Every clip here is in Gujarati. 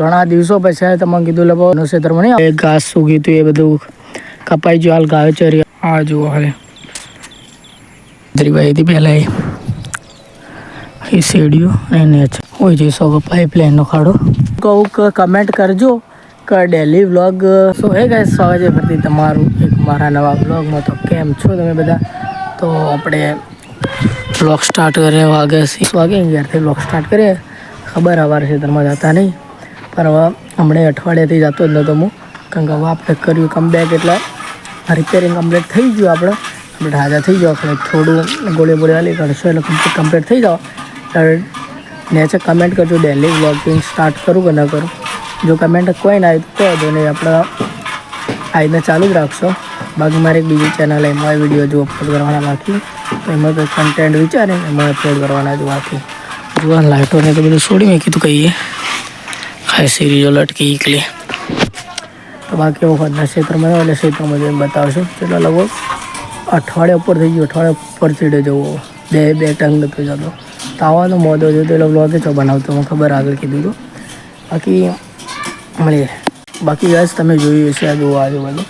ઘણા દિવસો પછી તમે કીધું લગો ક્ષેત્રમાં નહીં ઘાસ ઉગી હતું એ બધું કપાઈ ગયું, હાલ ગાયો ચરી આ જુઓ હાલે બાજરી હતી પહેલાં એ શેડીઓ એને હોય જઈ શકો પાઇપલાઇનનો ખાડો કહું કમેન્ટ કરજો, કે ડેલી વ્લોગ સો હે ગાય સવાજે ફરતી તમારું એક મારા નવા વ્લોગમાં તો કેમ છો તમે બધા? તો આપણે વ્લોગ સ્ટાર્ટ કરીએ વાગે સિક્સ વાગે અગિયારથી વ્લોગ સ્ટાર્ટ કરીએ ખબર અવાર છે તમારે જતા નહીં. પણ હવે હમણાં અઠવાડિયાથી જતો જ નહોતો હું. કારણ કે હવે આપણે કર્યું કમબેક એટલે રિપેરિંગ કમ્પ્લીટ થઈ ગયું આપણે આપણે રાજા થઈ ગયો આપણે થોડું ગોળી બોળી હાલી કરશો એટલે કમ્પ્લીટ કમ્પ્લીટ થઈ જાઓ. ત્યારે નેચે કમેન્ટ કરજો ડેલી વ્લોગિંગ સ્ટાર્ટ કરું કે ન કરું. જો કમેન્ટ કોઈ ના આવી તો કહો નહીં આપણે રીતના ચાલુ જ રાખશો. બાકી મારે એક બીજી ચેનલ એમાં વીડિયો જો અપલોડ કરવાના બાકી. તો એમાં કંઈ કન્ટેન્ટ વિચારે એમાં અપલોડ કરવાના જ બાકી. જોવા લાઇટોને તો બધું છોડી મેં કીધું કહીએ. ખાય સિરીજો લટકી એકલી. બાકી વખતના ક્ષેત્રમાં એટલે ક્ષેત્રમાં જઈને બતાવશું. એટલે લગભગ અઠવાડિયા ઉપર થઈ ગયું. અઠવાડિયા ઉપર ચીડે જવો. બે બે ટંગ નતો જતો. તાવાનો મોદો છે તો એટલે બ્લોગે છો બનાવતો. મને ખબર આગળ કીધું હતું. બાકી મળીએ. બાકી યસ તમે જોયું હશે આ જોવા આજુબાજુ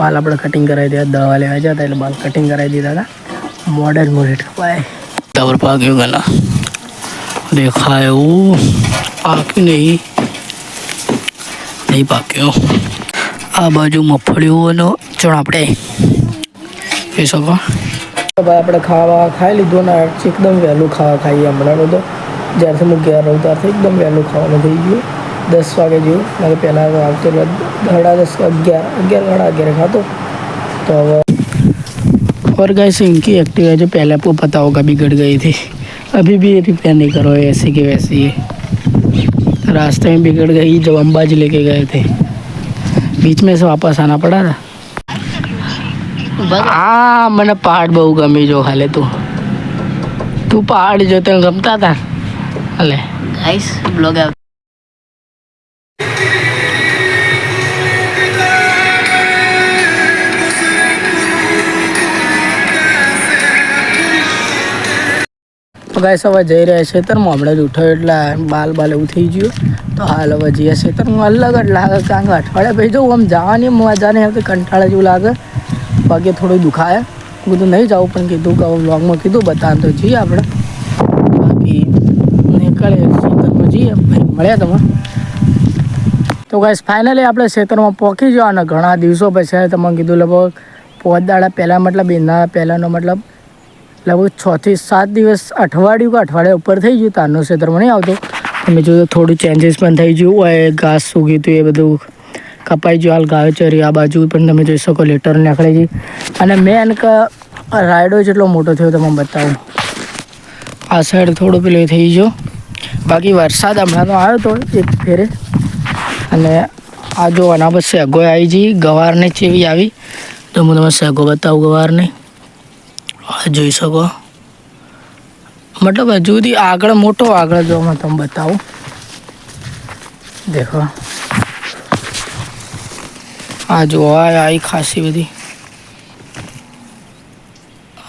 બાલ આપણે કટિંગ કરાવી દીધા. દવા લેવા જતા એટલે બાલ કટિંગ કરાવી દીધા હતા. મોડર્ન મોડેટ કપાય ખબર પાક્યું ગલા દેખાય એવું પાક્યું નહીં નહીં પાક્યો આ બાજુ મગફળીઓનો ચણ આપણે જોઈ શકો ભાઈ આપણે ખાવા ખાઈ લીધું ને એકદમ વહેલું ખાવા ખાઈએ હમણાં તો જ્યારથી હું ઘેર રહું ત્યારથી એકદમ વહેલું ખાવાનું થઈ ગયું દસ વાગે જેવું કારણ કે પહેલાં આવતો એટલે સાડા દસ અગિયાર અગિયાર સાડા અગિયારે ખાતો तो अब और गैस इनकी एक्टिव है जो पहले आपको पता होगा बिगड़ गई थी अभी भी ये रिपेयर नहीं करो ऐसी की वैसी है रास्ते में बिगड़ गई जब अंबाजी लेके गए थे बीच में से वापस आना पड़ा था હા મને પહાડ બહુ ગમી જો હાલે તું તું પહાડ જો તને ગમતા હતા હાલે ગાઈસ બ્લોગ આવ તો ગાઈસ હવે જઈ રહ્યા ખેતરમાં. હમણાં જ ઉઠ્યો એટલે બાલ બાલ એવું થઈ ગયું. તો હાલ હવે જઈએ ખેતરમાં. અલગ જ લાગે કારણ કે અઠવાડિયા પછી જવું આમ જવાની મજા નહીં આવતી કંટાળા જેવું લાગે. પગે થોડું દુખાય કીધું નહીં જવું પણ કીધું કે વ્લોગમાં કીધું, બતાવ તો જઈએ આપણે. બાકી નીકળે ખેતરમાં જઈએ. ભાઈ, મળ્યા તમે. તો ગાઈસ ફાઇનલી આપણે ખેતરમાં પહોંચી જવા અને ઘણા દિવસો પછી તમે કીધું, લગભગ પોચ દાડા પહેલાં મતલબ, એના પહેલાંનો મતલબ લગભગ છ થી સાત દિવસ અઠવાડિયું કે અઠવાડિયા ઉપર થઈ ગયું, તારનો ક્ષેત્રમાં નહીં આવતો. તમે જોયું થોડું ચેન્જીસ પણ થઈ ગયું હોય, ઘાસ સૂકી હતું એ બધું કપાઈ ગયું, હાલ ગાયો ચરી આ બાજુ પણ તમે જોઈ શકો, લેટર નીકળે છે. અને મેન કે રાયડો જેટલો મોટો થયો તમે બતાવું. આ સાઈડ થોડું પેલું થઈ ગયો. બાકી વરસાદ હમણાં તો આવ્યો હતો એક ફેરે. અને આ જો અના પર સેગો આવી જઈ ગવારને ચેવી આવી. તો હું તમને સેગો બતાવું, ગવારને. આ જોઈ શકો. મતલબ હજુ સુધી આગળ, મોટો આગળ જો હું તમને બતાવું. દેખો. આ જો આવી ખાસી બધી.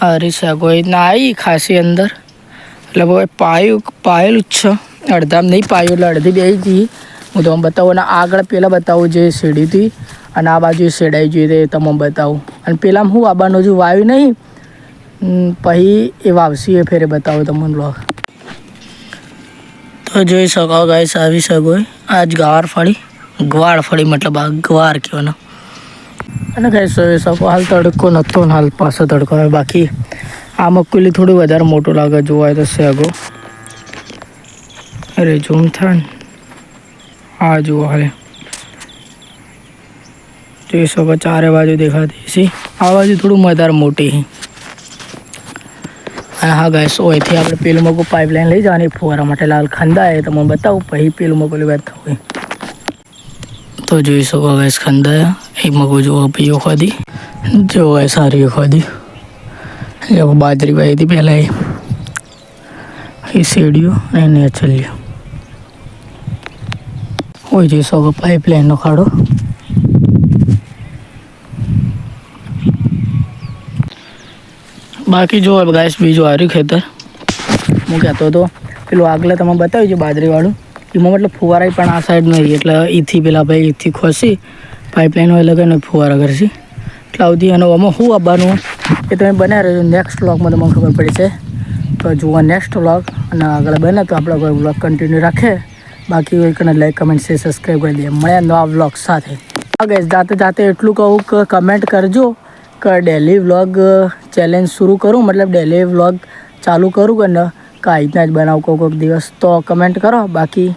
અરે રીસા રીતના આવી ખાસી અંદર. એટલે ભાઈ પાયું, પાયેલું જ છે. અડધામાં નહીં પાયું, એટલે અડધી બે જઈ હું તમને બતાવું, અને આગળ પહેલાં બતાવું જે સીડીથી અને આ બાજુ શેડાઈ જોઈએ તે તમને બતાવું. અને પેલામાં હું આબાનું હજુ વાયું નહીં. પછી એ વાવસી એ ફેરે બતાવો તમને બ્લોગ તો જોઈ શકો ગાઈસ આવી શકો આજ ગવાર ફળી, ગવાળ ફળી મતલબ આ ગવાર કહેવાનો અને ગાઈસ જોઈ શકો, હાલ તડકો નહોતો ને હાલ પાછો તડકો આવે. બાકી આ મકુલી થોડું વધારે મોટું લાગે જોવાય તો સેગો અરે ઝૂમ થાય આ જુઓ હાલે. જોઈ શકો, ચારે બાજુ દેખાતી છે આ બાજુ થોડું વધારે મોટી અને હા ગાઈસ ઓયથી આપણે પેલું મગું પાઇપલાઇન લઈ જવાની. ફુવારા માટે લાલ ખંદાય તો મને બતાવું, પછી પેલું મગું લેવા થવું. તો જોઈ શકો ગાઈસ ખંદાયા એક મગું જુઓ, પીઓ ખાધી. જો ગાઈસ સારી ખાધી. એ બાજરી ભાઈ હતી પહેલાં એ. એ શેડીઓ એને ચલ્યો હોય જોઈ શકો પાઇપલાઇનનો ખાડો. બાકી જો ગાઈસ બીજું હાર્યું ખેતર. હું કહેતો હતો, પેલું આગળ તમે બતાવ્યું છે બાજરીવાળું. એમાં મતલબ ફુવારા પણ આ સાઈડ નહીં, એટલે એથી પેલા ભાઈ એથી ખોસી પાઇપલાઇન હોય લગાવીને ફુવારા કરશે. એટલે આવતી અને આમાં શું આવવાનું એ તમે બન્યા રહેજો. નેક્સ્ટ વ્લોગમાં તમને ખબર પડી છે. તો જુઓ નેક્સ્ટ વ્લોગ અને આગળ બને તો આપણે કોઈ વ્લોગ કન્ટિન્યુ રાખે. બાકી હોય કને લાઈક કમેન્ટ શેર સબસ્ક્રાઈબ કરી દઈએ. મળ્યા નવા વ્લોગ સાથે. હા ગઈશ જાતે જાતે એટલું કહું કે કમેન્ટ કરજો. ડેલી વ્લોગ ચેલેન્જ શરૂ કરું? મતલબ ડેલી વ્લોગ ચાલુ કરું કે ન? કાંઈ રીતના જ બનાવું? કોઈ કોઈક દિવસ તો કમેન્ટ કરો. બાકી